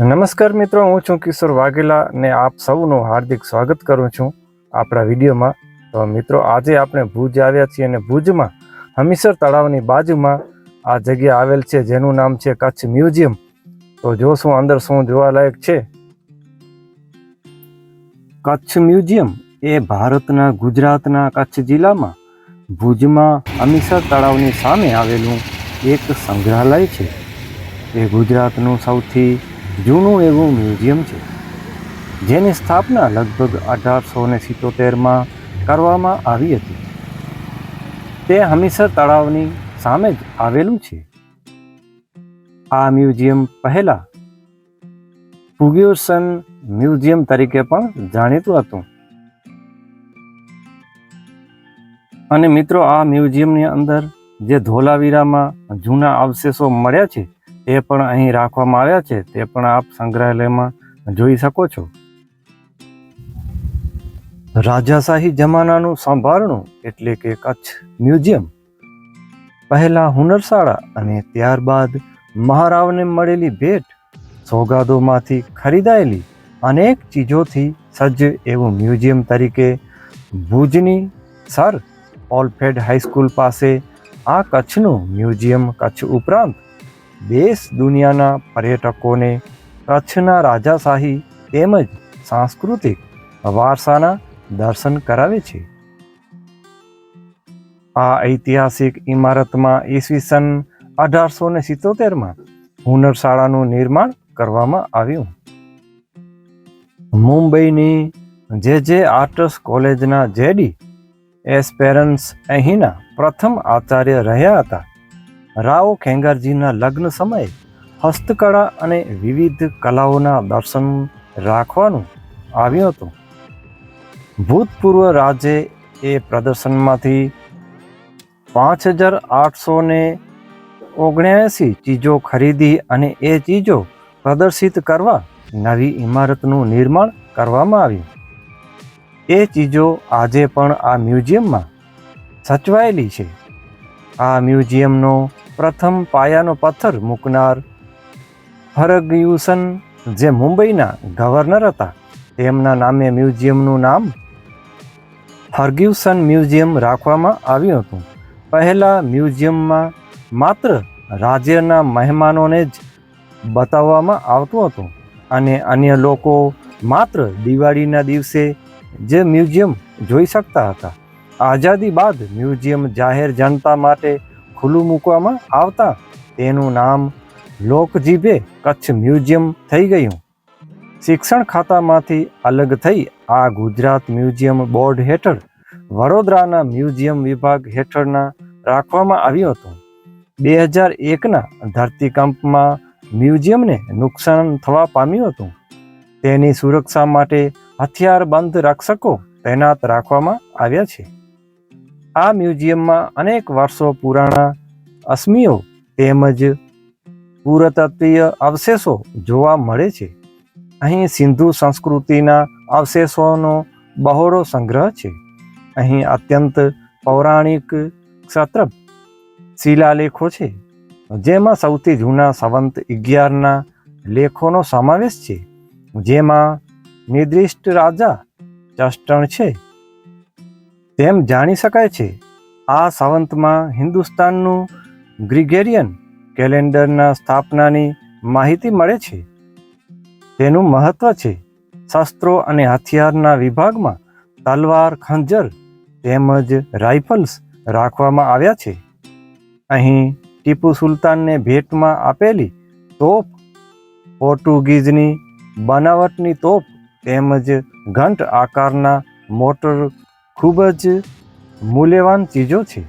નમસ્કાર મિત્રો, હું છું કિશોર વાઘેલા ને આપ સૌનું હાર્દિક સ્વાગત કરું છું આપણા વિડીયોમાં. તો મિત્રો, આજે આપણે ભુજ આવ્યા છીએ અને ભુજમાં હમીસર તળાવની બાજુમાં આ જગ્યા આવેલ છે, જેનું નામ છે કચ્છ મ્યુઝિયમ. તો જોશું અંદર શું જોવાલાયક છે? કચ્છ મ્યુઝિયમ એ ભારતના ગુજરાતના કચ્છ જિલ્લામાં ભુજમાં હમીસર તળાવની સામે આવેલું એક સંગ્રહાલય છે. એ ગુજરાતનું સૌથી જૂનું એવું મ્યુઝિયમ છે, જેની સ્થાપના લગભગ અઢારસો ને સિત્તોતેરમાં કરવામાં આવી હતી. તે હમીસર તળાવની સામે જ આવેલું છે. આ મ્યુઝિયમ પહેલાં ફુગ્યુસન મ્યુઝિયમ તરીકે પણ જાણીતું હતું. અને મિત્રો, આ મ્યુઝિયમની અંદર જે ધોલાવીરામાં જૂના અવશેષો મળ્યા છે તે પણ અહીં રાખવામાં આવ્યા છે. તે પણ આપ સંગ્રહાલયમાં જોઈ શકો છો. રાજાશાહી જમાનાનું સંભારણું એટલે કે કચ્છ મ્યુઝિયમ. પહેલા હુનરશાળા અને ત્યારબાદ મહારાવને મળેલી ભેટ સોગાદોમાંથી ખરીદાયેલી અનેક ચીજોથી સજ્જ એવું મ્યુઝિયમ તરીકે ભુજની સર ઓલફેડ હાઈસ્કૂલ પાસે આ કચ્છનું મ્યુઝિયમ કચ્છ ઉપરાંત દેશ દુનિયાના પર્યટકોને કચ્છના રાજાશાહી તેમજ સાંસ્કૃતિક વારસાના દર્શન કરાવે છે. આ ઐતિહાસિક ઇમારતમાં ઈસવીસન અઢારસો ને સિત્તોતેરમાં હુનરશાળાનું નિર્માણ કરવામાં આવ્યું. મુંબઈની જે જે આર્ટસ કોલેજના જેડી એસ્પેરન્સ અહીંના પ્રથમ આચાર્ય રહ્યા હતા. રાવ ખેંગારજીના લગ્ન સમયે હસ્તકળા અને વિવિધ કલાઓના દર્શન રાખવાનું આવ્યું હતું. ભૂતપૂર્વ રાજે એ પ્રદર્શનમાંથી પાંચ હજાર આઠસો ને ઓગણ્યાસી ચીજો ખરીદી અને એ ચીજો પ્રદર્શિત કરવા નવી ઇમારતનું નિર્માણ કરવામાં આવ્યું. એ ચીજો આજે પણ આ મ્યુઝિયમમાં સચવાયેલી છે. આ મ્યુઝિયમનો પ્રથમ પાયાનો પથ્થર મૂકનાર ફરગ્યુસન જે મુંબઈના ગવર્નર હતા. તેમના નામે મ્યુઝિયમનું નામ ફર્ગ્યુસન મ્યુઝિયમ રાખવામાં આવ્યું હતું. પહેલા મ્યુઝિયમમાં માત્ર રાજ્યના મહેમાનોને જ બતાવવામાં આવતું હતું અને અન્ય લોકો માત્ર દિવાળીના દિવસે જે મ્યુઝિયમ જોઈ શકતા હતા. આઝાદી બાદ મ્યુઝિયમ જાહેર જનતા માટે ખુલ્લું મૂકવામાં આવતા તેનું નામ લોકજીભે કચ્છ મ્યુઝિયમ થઈ ગયું. શિક્ષણ ખાતામાંથી અલગ થઈ આ ગુજરાત મ્યુઝિયમ બોર્ડ હેઠળ વડોદરાના મ્યુઝિયમ વિભાગ હેઠળના રાખવામાં આવ્યું હતું. બે હજાર એકના ધરતીકંપમાં મ્યુઝિયમને નુકસાન થવા પામ્યું હતું. તેની સુરક્ષા માટે હથિયારબંધ રક્ષકો તૈનાત રાખવામાં આવ્યા છે. આ મ્યુઝિયમમાં અનેક વર્ષો પુરાણા અસ્મિઓ તેમજ પુરાતત્વીય અવશેષો જોવા મળે છે. અહીં સિંધુ સંસ્કૃતિના અવશેષોનો બહોળો સંગ્રહ છે. અહીં અત્યંત પૌરાણિક ક્ષત્ર શિલાલેખો છે. જેમાં સૌથી જૂના સંવંત અગિયારના લેખોનો સમાવેશ છે. જેમાં નિર્દિષ્ટ રાજા ચષ્ટણ છે. તેમ જાણી શકાય છે, આ સંવંતમાં હિન્દુસ્તાનનું ગ્રિગેરિયન કેલેન્ડરના સ્થાપનાની માહિતી મળે છે. તેનું મહત્વ છે, શસ્ત્રો અને હથિયારના વિભાગમાં તલવાર, ખંજર તેમજ રાઇફલ્સ રાખવામાં આવ્યા છે. અહીં ટીપુ સુલતાનને ભેટમાં આપેલી તોપ, પોર્ટુગીઝની બનાવટની તોપ તેમજ ઘંટ આકારના મોટર ખૂબ જ મૂલ્યવાન ચીજો છે.